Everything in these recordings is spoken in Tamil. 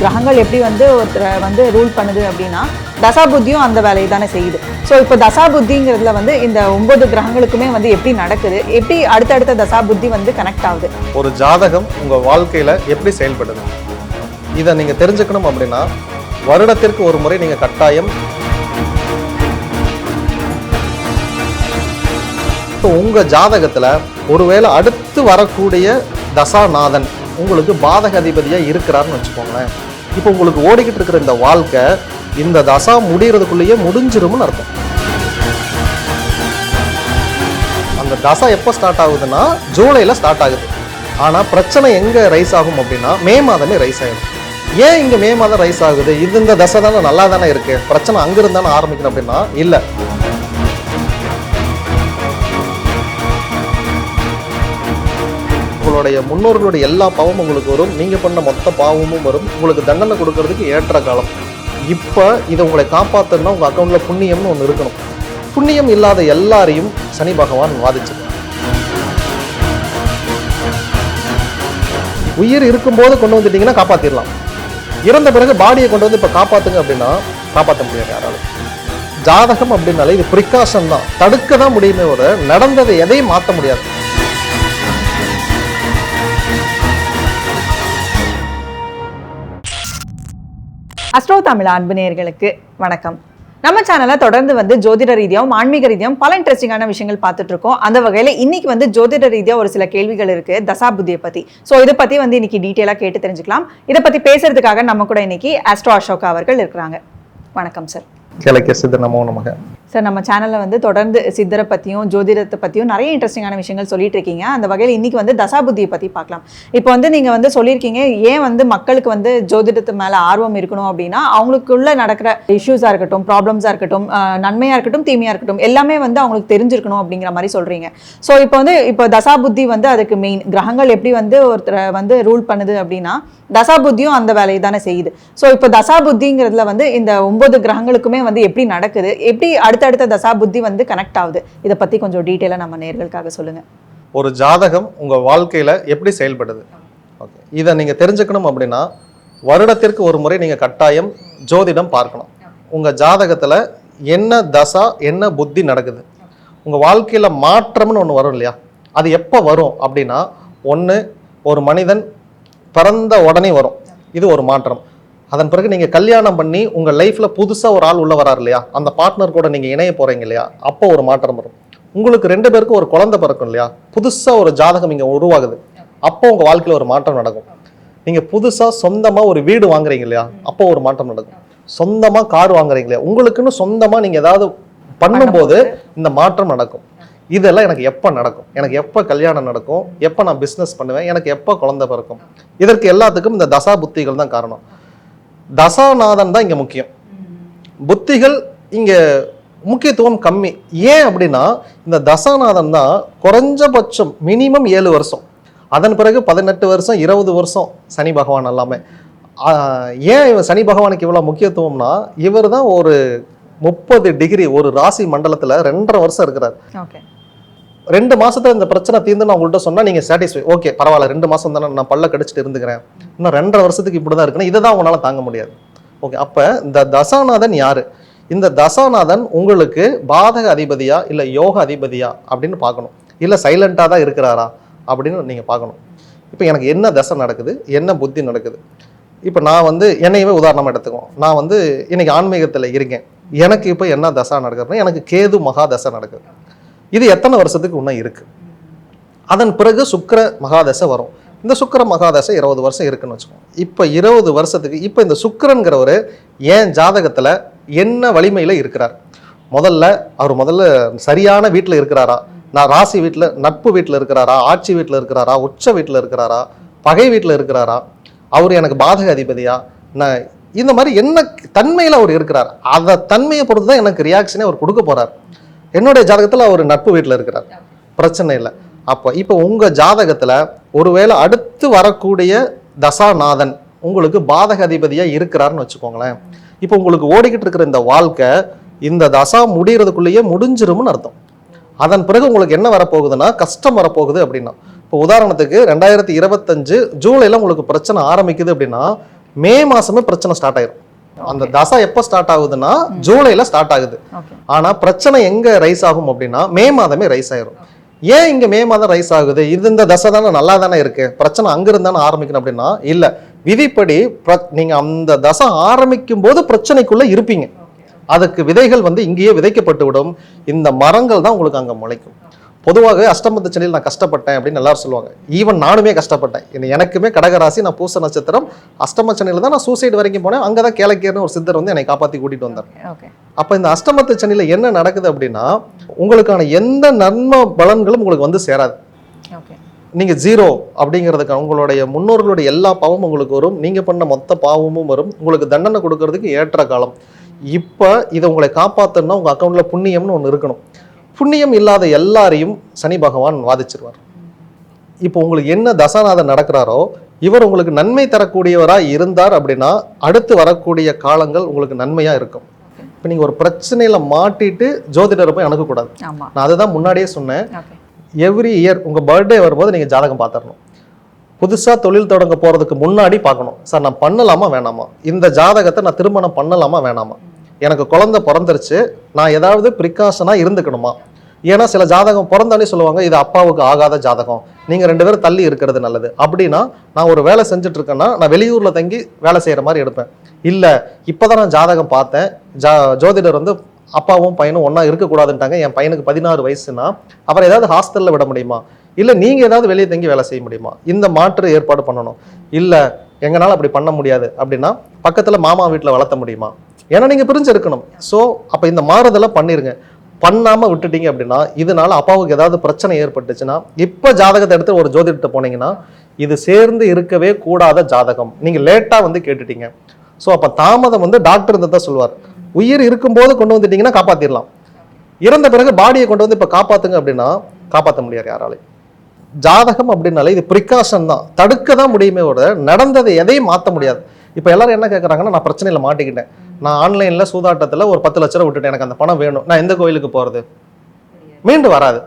கிரகங்கள் எப்படி வந்து ஒருத்தரை வந்து ரூல் பண்ணுது அப்படின்னா தசா புத்தியும் அந்த வேலையை தானே செய்யுது. ஸோ இப்போ தசா புத்திங்கிறதுல வந்து இந்த ஒன்பது கிரகங்களுக்குமே வந்து எப்படி நடக்குது? எப்படி அடுத்தடுத்த தசா புத்தி வந்து கனெக்ட் ஆகுது? ஒரு ஜாதகம் உங்கள் வாழ்க்கையில் எப்படி செயல்படுது? இதை நீங்கள் தெரிஞ்சுக்கணும் அப்படின்னா வருடத்திற்கு ஒரு முறை நீங்கள் கட்டாயம் இப்போ உங்கள் ஜாதகத்தில் ஒருவேளை அடுத்து வரக்கூடிய தசாநாதன் உங்களுக்கு பாதக அதிபதியாக இருக்கிறாருன்னு வச்சுக்கோங்களேன். இப்போ உங்களுக்கு ஓடிக்கிட்டு இருக்கிற இந்த வாழ்க்கை இந்த தசா முடிகிறதுக்குள்ளேயே முடிஞ்சிரும்னு அர்த்தம். அந்த தசை எப்போ ஸ்டார்ட் ஆகுதுன்னா ஜூலையில் ஸ்டார்ட் ஆகுது. ஆனால் பிரச்சனை எங்கே ரைஸ் ஆகும் அப்படின்னா மே மாதமே ரைஸ் ஆகிடும் ஏன் இங்கே மே மாதம் ரைஸ் ஆகுது? இது இந்த தசை தானே நல்லா தானே இருக்குது பிரச்சனை அங்கிருந்து தானே ஆரம்பிக்கணும் அப்படின்னா இல்லை. உங்களுடைய முன்னோர்களுடைய எல்லா பாவமும் உங்களுக்கு வரும். நீங்கள் பண்ண மொத்த பாவமும் வரும். உங்களுக்கு தண்டனை கொடுக்கறதுக்கு ஏற்ற காலம். இப்போ இதை உங்களை காப்பாற்றணும்னா உங்கள் அக்கௌண்ட்டில் புண்ணியம்னு ஒன்று இருக்கணும். புண்ணியம் இல்லாத எல்லாரையும் சனி பகவான் வாதிச்சு உயிர் இருக்கும்போது கொண்டு வந்துட்டீங்கன்னா காப்பாற்றிடலாம் இறந்த பிறகு பாடியை கொண்டு வந்து இப்போ காப்பாத்துங்க அப்படின்னா காப்பாற்ற முடியாது யாராலும். ஜாதகம் அப்படின்னாலே இது ப்ரிகாஷன் தான் தடுக்க தான் முடியுமே ஒரு நடந்ததை எதையும் மாற்ற முடியாது. அஸ்ட்ரோ தமிழ் அன்பு நேர்களுக்கு வணக்கம். நம்ம சேனலை தொடர்ந்து வந்து ஜோதிட ரீதியாகவும் ஆன்மீக ரீதியாகவும் பல இன்ட்ரெஸ்டிங்கான விஷயங்கள் பார்த்துட்டு இருக்கோம். அந்த வகையில் இன்னைக்கு வந்து ஜோதிட ரீதியாக ஒரு சில கேள்விகள் இருக்கு. தசா புத்தியை பத்தி. ஸோ இதை பத்தி வந்து இன்னைக்கு டீட்டெயிலாக கேட்டு தெரிஞ்சுக்கலாம். இதை பத்தி பேசுறதுக்காக நம்ம கூட இன்னைக்கு அஸ்ட்ரோ அசோகா அவர்கள் இருக்கிறாங்க. வணக்கம் சார் கிழக்கிய சித்த நமோ நமக. சார் நம்ம சேனலில் வந்து தொடர்ந்து சித்தரை பற்றியும் ஜோதிடத்தை பற்றியும் நிறைய இன்ட்ரெஸ்டிங்கான விஷயங்கள் சொல்லிட்டு இருக்கீங்க. அந்த வகையில் இன்னைக்கு வந்து தசாபுத்தியை பற்றி பார்க்கலாம். இப்போ வந்து நீங்கள் வந்து சொல்லியிருக்கீங்க ஏன் வந்து மக்களுக்கு வந்து ஜோதிடத்து மேலே ஆர்வம் இருக்கணும் அப்படின்னா அவங்களுக்குள்ள நடக்கிற இஷ்யூஸாக இருக்கட்டும் ப்ராப்ளம்ஸாக இருக்கட்டும் நன்மையாக நன்மையா இருக்கட்டும் தீமையாக இருக்கட்டும் எல்லாமே வந்து அவங்களுக்கு தெரிஞ்சிருக்கணும் அப்படிங்கிற மாதிரி சொல்கிறீங்க ஸோ இப்போ வந்து இப்போ தசாபுத்தி வந்து அதுக்கு மெயின் கிரகங்கள் எப்படி வந்து ஒருத்தரை வந்து ரூல் பண்ணுது அப்படின்னா தசாபுத்தியும் அந்த வேலையை தானே செய்யுது. ஸோ இப்போ தசாபுத்திங்கிறதுல வந்து இந்த ஒன்பது கிரகங்களுக்குமே வந்து எப்படி நடக்குது? எப்படி அடுத்தடுத்த தசாபுத்தி வந்து கனெக்ட் ஆகுது. இதை பற்றி கொஞ்சம் டீட்டெயிலாக நம்ம நேர்களுக்காக சொல்லுங்க. ஒரு ஜாதகம் உங்கள் வாழ்க்கையில் எப்படி செயல்படுது? ஓகே இதை நீங்கள் தெரிஞ்சுக்கணும் அப்படின்னா வருடத்திற்கு ஒரு முறை நீங்கள் கட்டாயம் ஜோதிடம் பார்க்கணும். உங்கள் ஜாதகத்தில் என்ன தசா என்ன புத்தி நடக்குது? உங்கள் வாழ்க்கையில் மாற்றம்னு ஒன்று வரும் இல்லையா? அது எப்போ வரும் அப்படின்னா ஒன்று ஒரு மனிதன் பிறந்த உடனே வரும். இது ஒரு மாற்றம். அதன் பிறகு நீங்கள் கல்யாணம் பண்ணி உங்கள் லைஃப்பில் புதுசாக ஒரு ஆள் உள்ள வரார் இல்லையா? அந்த பார்ட்னர் கூட நீங்கள் இணைய போகிறீங்க இல்லையா? அப்போ ஒரு மாற்றம் வரும். உங்களுக்கு ரெண்டு பேருக்கும் ஒரு குழந்தை பிறக்கும் இல்லையா? புதுசாக ஒரு ஜாதகம் இங்கே உருவாகுது. அப்போ உங்கள் வாழ்க்கையில் ஒரு மாற்றம் நடக்கும். நீங்கள் புதுசாக சொந்தமாக ஒரு வீடு வாங்குறீங்க இல்லையா? அப்போ ஒரு மாற்றம் நடக்கும். சொந்தமாக கார் வாங்குறீங்க இல்லையா? உங்களுக்குன்னு சொந்தமாக நீங்கள் ஏதாவது பண்ணும்போது இந்த மாற்றம் நடக்கும். இதெல்லாம் எனக்கு எப்போ நடக்கும்? எனக்கு எப்போ கல்யாணம் நடக்கும்? எப்போ நான் பிஸ்னஸ் பண்ணுவேன்? எனக்கு எப்போ குழந்தை பிறக்கும்? இதற்கு எல்லாத்துக்கும் இந்த தசா புத்திகள் தான் காரணம். தசாநாதன் தான் இங்கே முக்கியம். புத்திகள் இங்கே முக்கியத்துவம் கம்மி. ஏன் அப்படின்னா இந்த தசாநாதன் தான் குறைஞ்சபட்சம் மினிமம் ஏழு வருஷம். அதன் பிறகு பதினெட்டு வருஷம் இருபது வருஷம் சனி பகவான் எல்லாமே. ஏன் இவன் சனி பகவானுக்கு இவ்வளோ முக்கியத்துவம்னா இவர் தான் ஒரு முப்பது டிகிரி ஒரு ராசி மண்டலத்தில் ரெண்டரை வருஷம் இருக்கிறார். ஓகே ரெண்டு மாசத்துல இந்த பிரச்சனை தீர்ந்து நான் உங்கள்கிட்ட சொன்னா நீங்க சாட்டிஸ்ஃபை ஓகே பரவாயில்ல ரெண்டு மாசம் தானே நான் பல்ல கடிச்சிட்டு இருந்துக்கிறேன். இன்னும் ரெண்டரை வருஷத்துக்கு இப்படி தான் இருக்குன்னு இதை தான் உங்களால தாங்க முடியாது. ஓகே அப்ப இந்த தசாநாதன் யாரு? இந்த தசாநாதன் உங்களுக்கு பாதக அதிபதியா இல்ல யோக அதிபதியா அப்படின்னு பார்க்கணும். இல்ல சைலண்டா தான் இருக்கிறாரா அப்படின்னு நீங்க பார்க்கணும். இப்போ எனக்கு என்ன தசை நடக்குது? என்ன புத்தி நடக்குது? இப்போ நான் வந்து என்னையவே உதாரணமாக எடுத்துக்குவோம். நான் வந்து இன்னைக்கு ஆன்மீகத்தில் இருக்கேன். எனக்கு இப்போ என்ன தசா நடக்குதுன்னா எனக்கு கேது மகா தசை நடக்குது. இது எத்தனை வருஷத்துக்கு இன்னும் இருக்குது அதன் பிறகு சுக்கர மகாதசை வரும். இந்த சுக்கிர மகாதசை இருபது வருஷம் இருக்குன்னு வச்சுக்கோங்க. இப்போ இருபது வருஷத்துக்கு இப்போ இந்த சுக்கரங்கிறவர் ஏன் ஜாதகத்தில் என்ன வலிமையில் இருக்கிறார்? முதல்ல அவர் முதல்ல சரியான வீட்டில் இருக்கிறாரா? நான் ராசி வீட்டில் நட்பு வீட்டில் இருக்கிறாரா? ஆட்சி வீட்டில் இருக்கிறாரா? உச்ச வீட்டில் இருக்கிறாரா? பகை வீட்டில் இருக்கிறாரா? அவர் எனக்கு பாதக அதிபதியா? நான் இந்த மாதிரி என்ன தன்மையில் அவர் இருக்கிறார்? அந்த தன்மையை பொறுத்து தான் எனக்கு ரியாக்ஷனே அவர் கொடுக்க போகிறார் என்னுடைய ஜாதகத்தில் அவர் நட்பு வீட்டில் இருக்கிறார். பிரச்சனை இல்லை. அப்போ இப்போ உங்கள் ஜாதகத்தில் ஒருவேளை அடுத்து வரக்கூடிய தசாநாதன் உங்களுக்கு பாதக அதிபதியாக இருக்கிறாருன்னு வச்சுக்கோங்களேன். இப்போ உங்களுக்கு ஓடிக்கிட்டு இருக்கிற இந்த வாழ்க்கை இந்த தசா முடிகிறதுக்குள்ளேயே முடிஞ்சிரும்னு அர்த்தம். அதன் பிறகு உங்களுக்கு என்ன வரப்போகுதுன்னா கஷ்டம் வரப்போகுது அப்படின்னா. இப்போ உதாரணத்துக்கு ரெண்டாயிரத்தி இருபத்தஞ்சு ஜூலையில் உங்களுக்கு பிரச்சனை ஆரம்பிக்குது அப்படின்னா மே மாதமே பிரச்சனை ஸ்டார்ட் ஆயிரும். அந்த தசா எப்போ ஸ்டார்ட் ஆகுதுன்னா ஜூலைல ஸ்டார்ட் ஆகுது. ஆனா பிரச்சனை எங்க ரைஸ் ஆகும் அப்படின்னா மே மாதமே ரைஸ் ஆயிரும். ஏன் இங்க மே மாதம் ரைஸ் ஆகுது? இது இந்த தசை தானே நல்லா தானே இருக்கு. பிரச்சனை அங்க இருந்தானே ஆரம்பிக்கணும் அப்படின்னா இல்ல. விதிப்படி நீங்க அந்த தசை ஆரம்பிக்கும் போது பிரச்சனைக்குள்ள இருப்பீங்க. அதுக்கு விதைகள் வந்து இங்கேயே விதைக்கப்பட்டு விடும் இந்த மரங்கள் தான் உங்களுக்கு அங்க முளைக்கும். பொதுவாக அஷ்டமத்து சனியில் நான் கஷ்டப்பட்டேன் அப்படின்னு எல்லாரும் சொல்லுவாங்க. ஈவன் நானுமே கஷ்டப்பட்டேன். எனக்குமே கடகராசி நான் பூச நட்சத்திரம். அஷ்டம சனியில் தான் நான் சூசைடு வரைக்கும் போனேன். அங்கே தான் கேளக்கேர்னு ஒரு சித்தர் வந்து என்னை காப்பாற்றி கூட்டிட்டு வந்தார். அப்போ இந்த அஷ்டமத்து சனியில் என்ன நடக்குது அப்படின்னா உங்களுக்கான எந்த நன்ம பலன்களும் உங்களுக்கு வந்து சேராது. ஓகே நீங்க ஜீரோ அப்படிங்கிறதுக்கு உங்களுடைய முன்னோர்களுடைய எல்லா பாவமும் உங்களுக்கு வரும். நீங்க பண்ண மொத்த பாவமும் வரும். உங்களுக்கு தண்டனை கொடுக்கறதுக்கு ஏற்ற காலம். இப்போ இதை உங்களை காப்பாத்தணும்னா உங்க அக்கௌண்ட்ல புண்ணியம்னு ஒன்று இருக்கணும். புண்ணியம் இல்லாத எல்லாரையும் சனி பகவான் வாதிச்சிருவார். இப்போ உங்களுக்கு என்ன தசாநாதன் நடக்கிறாரோ இவர் உங்களுக்கு நன்மை தரக்கூடியவரா இருந்தார் அப்படின்னா அடுத்து வரக்கூடிய காலங்கள் உங்களுக்கு நன்மையா இருக்கும். இப்போ நீங்க ஒரு பிரச்சனையில மாட்டிட்டு ஜோதிடரை போய் அணுகக்கூடாது. நான் அதுதான் முன்னாடியே சொன்னேன். எவ்ரி இயர் உங்க பர்த்டே வரும்போது நீங்க ஜாதகம் பார்த்துடணும் புதுசா தொழில் தொடங்க போறதுக்கு முன்னாடி பார்க்கணும். சார் நான் பண்ணலாமா வேணாமா? இந்த ஜாதகத்தை நான் திருமணம் பண்ணலாமா வேணாமா? எனக்கு குழந்தை பிறந்துருச்சு நான் ஏதாவது ப்ரிகாஷனாக இருந்துக்கணுமா? ஏன்னா சில ஜாதகம் பிறந்தாலே சொல்லுவாங்க இது அப்பாவுக்கு ஆகாத ஜாதகம். நீங்கள் ரெண்டு பேரும் தள்ளி இருக்கிறது நல்லது. அப்படின்னா நான் ஒரு வேலை செஞ்சுட்டு இருக்கேன்னா நான் வெளியூரில் தங்கி வேலை செய்கிற மாதிரி எடுப்பேன். இல்லை இப்போ தான் நான் ஜாதகம் பார்த்தேன். ஜா ஜோதிடர் வந்து அப்பாவும் பையனும் ஒன்றா இருக்கக்கூடாதுன்ட்டாங்க. என் பையனுக்கு பதினாறு வயசுனா அவர் ஏதாவது ஹாஸ்டலில் விட முடியுமா? இல்லை நீங்கள் ஏதாவது வெளியே தங்கி வேலை செய்ய முடியுமா? இந்த மாற்று ஏற்பாடு பண்ணணும். இல்லை எங்களால் அப்படி பண்ண முடியாது. அப்படின்னா பக்கத்தில் மாமா வீட்டில் வளர்த்த முடியுமா? ஏன்னா நீங்கள் பிரிஞ்சு இருக்கணும் அப்போ இந்த மாறுதலை பண்ணிடுங்க பண்ணாமல் விட்டுட்டீங்க அப்படின்னா இதனால் அப்பாவுக்கு ஏதாவது பிரச்சனை ஏற்பட்டுச்சுன்னா இப்போ ஜாதகத்தை எடுத்து ஒரு ஜோதிடத்தை போனீங்கன்னா இது சேர்ந்து இருக்கவே கூடாத ஜாதகம். நீங்கள் லேட்டாக வந்து கேட்டுட்டீங்க. ஸோ அப்போ தாமதம் வந்து டாக்டர் இருந்து தான் சொல்லுவார். உயிர் இருக்கும்போது கொண்டு வந்துட்டீங்கன்னா காப்பாற்றிடலாம் இறந்த பிறகு பாடியை கொண்டு வந்து இப்போ காப்பாற்றுங்க அப்படின்னா காப்பாற்ற முடியாது யாராலையும். ஜாதகம் அப்படின்னாலே இது ப்ரிகாஷன் தான். தடுக்க தான் முடியுமே ஒரு நடந்ததை எதையும் மாற்ற முடியாது. இப்போ எல்லாரும் என்ன கேட்குறாங்கன்னா நான் பிரச்சனையில் மாட்டிக்கிட்டேன். நான் ஆன்லைனில் சூதாட்டத்தில் ஒரு பத்து லட்ச ரூபா விட்டுட்டேன். எனக்கு அந்த பணம் வேணும். நான் எந்த கோயிலுக்கு போகிறது மீண்டும் வராது.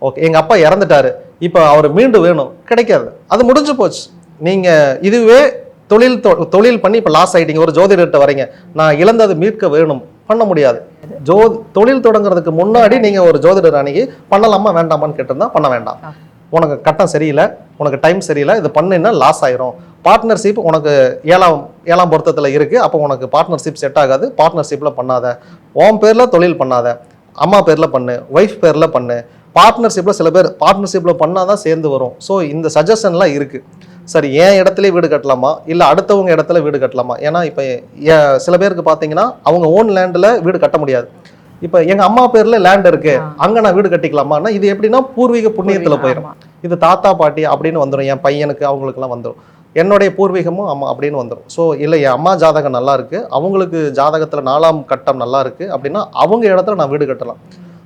ஓகே எங்கள் அப்பா இறந்துட்டாரு. இப்போ அவர் மீண்டு வேணும். கிடைக்காது. அது முடிஞ்சு போச்சு. நீங்கள் இதுவே தொழில் தொ- தொழில் பண்ணி இப்போ லாஸ் ஆகிட்டீங்க ஒரு ஜோதிடர்கிட்ட வரீங்க. நான் இழந்தது மீட்க வேணும். பண்ண முடியாது. ஜோ தொழில் தொடங்குறதுக்கு முன்னாடி நீங்கள் ஒரு ஜோதிடர் அணுகி பண்ணலாமா வேண்டாமான்னு கேட்டிருந்தா பண்ண வேண்டாம். உனக்கு கட்டம் சரியில்லை உனக்கு டைம் சரியில்லை இது பண்ணினா லாஸ் ஆயிரும். பார்ட்னர்ஷிப் உனக்கு ஏழாம் ஏழாம் பொருத்தத்தில் இருக்குது அப்போ உனக்கு பார்ட்னர்ஷிப் செட் ஆகாது பார்ட்னர்ஷிப்பில் பண்ணாத. உன் பேரில் தொழில் பண்ணாத அம்மா பேரில் பண்ணு ஒய்ஃப் பேரில் பண்ணு. பார்ட்னர்ஷிப்பில் சில பேர் பார்ட்னர்ஷிப்பில் பண்ணால் தான் சேர்ந்து வரும். ஸோ இந்த சஜஷன்லாம் இருக்குது சரி என் இடத்துல வீடு கட்டலாமா? இல்லை அடுத்தவங்க இடத்துல வீடு கட்டலாமா? ஏன்னா இப்போ சில பேருக்கு பார்த்தீங்கன்னா அவங்க ஓன் லேண்டில் வீடு கட்ட முடியாது. இப்போ எங்கள் அம்மா பேரில் லேண்ட் இருக்கு. அங்கே நான் வீடு கட்டிக்கலாமான்னா இது எப்படின்னா பூர்வீக புண்ணியத்தில் போயிடும். இது தாத்தா பாட்டி அப்படின்னு வந்துடும் என் பையனுக்கு அவங்களுக்குலாம் வந்துடும் என்னுடைய பூர்வீகமும் அம்மா அப்படின்னு வந்துடும் ஸோ இல்லை என் அம்மா ஜாதகம் நல்லா இருக்கு. அவங்களுக்கு ஜாதகத்தில் நாலாம் கட்டம் நல்லா இருக்கு. அப்படின்னா அவங்க இடத்துல நான் வீடு கட்டலாம்.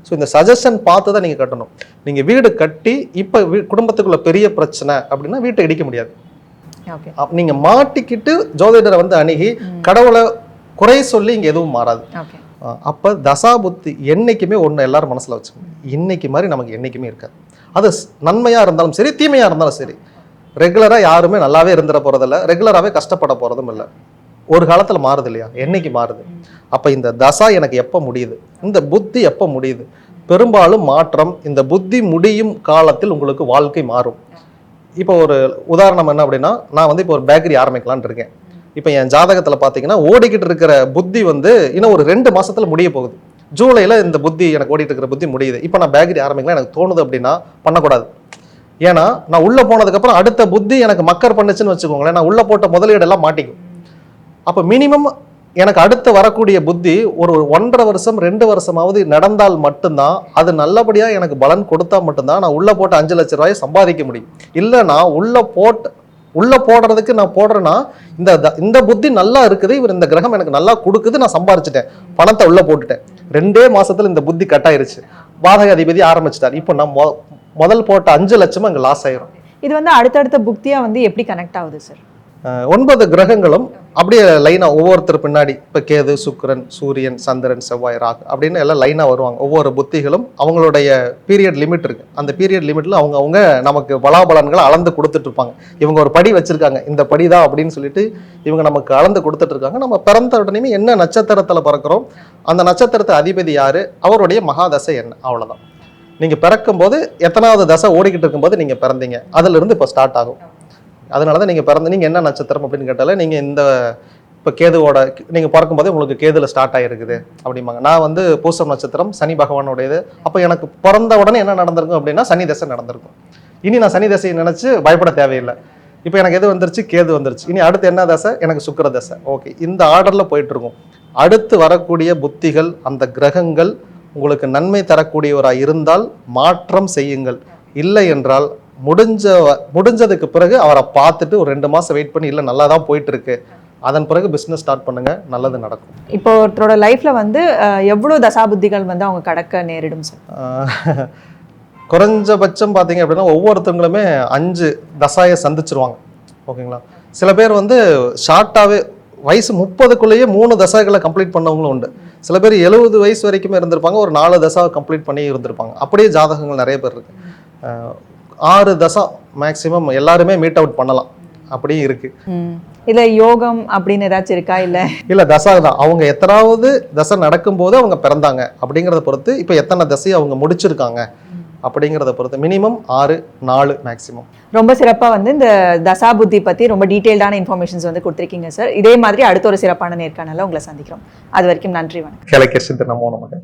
ஸோ இந்த சஜஷன் பார்த்து தான் நீங்கள் கட்டணும். நீங்கள் வீடு கட்டி இப்போ வீ குடும்பத்துக்குள்ள பெரிய பிரச்சனை அப்படின்னா வீட்டை இடிக்க முடியாது. நீங்க மாட்டிக்கிட்டு ஜோதிடரை வந்து அணுகி கடவுளை குறை சொல்லி இங்க எதுவும் மாறாது. அப்போ தசா புத்தி ஒன்று எல்லாரும் மனசில் வச்சுக்கணும். இன்னைக்கு மாதிரி நமக்கு என்னைக்குமே இருக்காது. அது நன்மையாக இருந்தாலும் சரி தீமையாக இருந்தாலும் சரி. ரெகுலராக யாருமே நல்லாவே இருந்துட போகிறதில்ல ரெகுலராகவே கஷ்டப்பட போகிறதும் இல்லை. ஒரு காலத்தில் மாறுது இல்லையா? என்றைக்கு மாறுது? அப்போ இந்த தசா எனக்கு எப்போ முடியுது? இந்த புத்தி எப்போ முடியுது? பெரும்பாலும் மாற்றம் இந்த புத்தி முடியும் காலத்தில் உங்களுக்கு வாழ்க்கை மாறும். இப்போ ஒரு உதாரணம் என்ன அப்படின்னா நான் வந்து இப்போ ஒரு பேக்கரி ஆரம்பிக்கலான் இருக்கேன். இப்போ என் ஜாதகத்தில் பார்த்தீங்கன்னா ஓடிக்கிட்டு இருக்கிற புத்தி வந்து இன்னும் ஒரு ரெண்டு மாதத்தில் முடிய போகுது. ஜூலையில் இந்த புத்தி எனக்கு ஓடிட்டு இருக்கிற புத்தி முடியுது. இப்போ நான் பேக்கரி ஆரம்பிக்கலாம் எனக்கு தோணுது அப்படின்னா பண்ணக்கூடாது. ஏன்னா நான் உள்ளே போனதுக்கப்புறம் அடுத்த புத்தி எனக்கு மக்கர் பண்ணுச்சுன்னு வச்சுக்கோங்களேன் நான் உள்ளே போட்ட முதலீடெல்லாம் மாட்டிக்கும். அப்போ மினிமம் எனக்கு அடுத்து வரக்கூடிய புத்தி ஒரு ஒன்றரை வருஷம் ரெண்டு வருஷமாவது நடந்தால் மட்டும்தான் அது நல்லபடியாக எனக்கு பலன் கொடுத்தா மட்டும்தான் நான் உள்ளே போட்ட அஞ்சு லட்ச ரூபாயை சம்பாதிக்க முடியும். இல்லைன்னா உள்ளே போட்டு உள்ளே போடுறதுக்கு நான் போடுறேன்னா இந்த த- இந்த புத்தி நல்லா இருக்குது இவர் இந்த கிரகம் எனக்கு நல்லா கொடுக்குது நான் சம்பாரிச்சிட்டேன். பணத்தை உள்ளே போட்டுட்டேன். ரெண்டே மாதத்தில் இந்த புத்தி கட்டாயிருச்சு பாதக அதிபதி ஆரம்பிச்சிட்டார். இப்போ நான் மொ- முதல் போட்ட அஞ்சு லட்சமும் அங்கே லாஸ் ஆயிரும். இது வந்து அடுத்தடுத்த புக்தியாக வந்து எப்படி கனெக்ட் ஆகுது சார் ஒன்பது கிரகங்களும் அப்படியே லைனாக ஒவ்வொருத்தர் பின்னாடி இப்போ கேது சுக்கரன் சூரியன் சந்திரன் செவ்வாய் ராகு அப்படின்னு எல்லாம் லைனாக வருவாங்க. ஒவ்வொரு புத்திகளும் அவங்களுடைய பீரியட் லிமிட் இருக்கு. அந்த பீரியட் லிமிட்ல அவங்க அவங்க நமக்கு பலாபலன்களை அளந்து கொடுத்துட்டு இருப்பாங்க. இவங்க ஒரு படி வச்சிருக்காங்க. இந்த படி தான் அப்படின்னு சொல்லிட்டு இவங்க நமக்கு அளந்து கொடுத்துட்டு இருக்காங்க. நம்ம பிறந்த உடனே என்ன நட்சத்திரத்தில் பிறக்கிறோம்? அந்த நட்சத்திரத்தை அதிபதி யாரு? அவருடைய மகாதசை என்ன? அவ்வளோதான் நீங்கள் பிறக்கும்போது எத்தனாவது தசை ஓடிக்கிட்டு இருக்கும்போது நீங்கள் பிறந்தீங்க. அதுலேருந்து இப்போ ஸ்டார்ட் ஆகும். அதனால தான் நீங்கள் பிறந்த நீங்கள் என்ன நட்சத்திரம் அப்படின்னு கேட்டால நீங்கள் இந்த இப்போ கேதுவோட நீங்கள் பிறக்கும்போதே உங்களுக்கு கேதுல ஸ்டார்ட் ஆகிருக்குது அப்படிம்பாங்க. நான் வந்து பூசம் நட்சத்திரம் சனி பகவானுடையது. அப்போ எனக்கு பிறந்த உடனே என்ன நடந்திருக்கும் அப்படின்னா சனி தசை நடந்திருக்கும். இனி நான் சனி தசையை நினச்சி பயப்பட தேவையில்லை. இப்போ எனக்கு எது வந்துருச்சு? கேது வந்துருச்சு. இனி அடுத்து என்ன தசை? எனக்கு சுக்கர தசை. ஓகே. இந்த ஆர்டரில் போயிட்டுருக்கும் அடுத்து வரக்கூடிய புத்திகள் அந்த கிரகங்கள் உங்களுக்கு நன்மை தரக்கூடியவராக இருந்தால் மாற்றம் செய்யுங்கள். இல்லை என்றால் முடிஞ்ச முடிஞ்சதுக்கு பிறகு அவரை பார்த்துட்டு ஒரு ரெண்டு மாசம் வெயிட் பண்ணி இல்லை நல்லா தான் போயிட்டு இருக்கு அதன் பிறகு பிஸ்னஸ் ஸ்டார்ட் பண்ணுங்க. நல்லது நடக்கும். இப்போ ஒருத்தரோட லைஃப்ல வந்து அஹ், எவ்வளவு தசாபுத்திகள் வந்து அவங்க கடக்க நேரிடும் சார்? குறைஞ்சபட்சம் பார்த்தீங்க அப்படின்னா ஒவ்வொருத்தவங்களுமே அஞ்சு தசாயை சந்திச்சிருவாங்க. ஓகேங்களா? சில பேர் வந்து ஷார்ட்டாகவே வயசு முப்பதுக்குள்ளேயே மூணு தசாக்களை கம்ப்ளீட் பண்ணவங்களும் உண்டு. சில பேர் எழுபது வயசு வரைக்குமே இருந்திருப்பாங்க ஒரு நாலு தசாவை கம்ப்ளீட் பண்ணி இருந்திருப்பாங்க. அப்படியே ஜாதகங்கள் நிறைய பேர் இருக்கு. ஆஹ் ஆறு தசா மேக்ஸிமம் எல்லாருமே மீட் அவுட் பண்ணலாம். அப்படியும் இருக்கு. இல்ல யோகம் அப்படின்னு ஏதாச்சும் இருக்கா? இல்ல. இல்ல தசா தான். அவங்க எத்தனாவது தசை நடக்கும்போது அவங்க பிறந்தாங்க. அப்படிங்கிறத பொறுத்து இப்போ எத்தனை தசையை அவங்க முடிச்சிருக்காங்க? அப்படிங்கிறத பொறுத்து மினிமம் ஆறு நாலு மேக்ஸிமம் ரொம்ப சிறப்பா வந்து இந்த தசாபுத்தி பத்தி ரொம்ப டீடைல்டான இன்ஃபர்மேஷன்ஸ் வந்து கொடுத்துருக்கீங்க சார் இதே மாதிரி அடுத்த ஒரு சிறப்பான நேர்காணல உங்களை சந்திக்கிறோம். அது வரைக்கும் நன்றி வணக்கம். கிழக்கு சித்த நமோ நமக்கு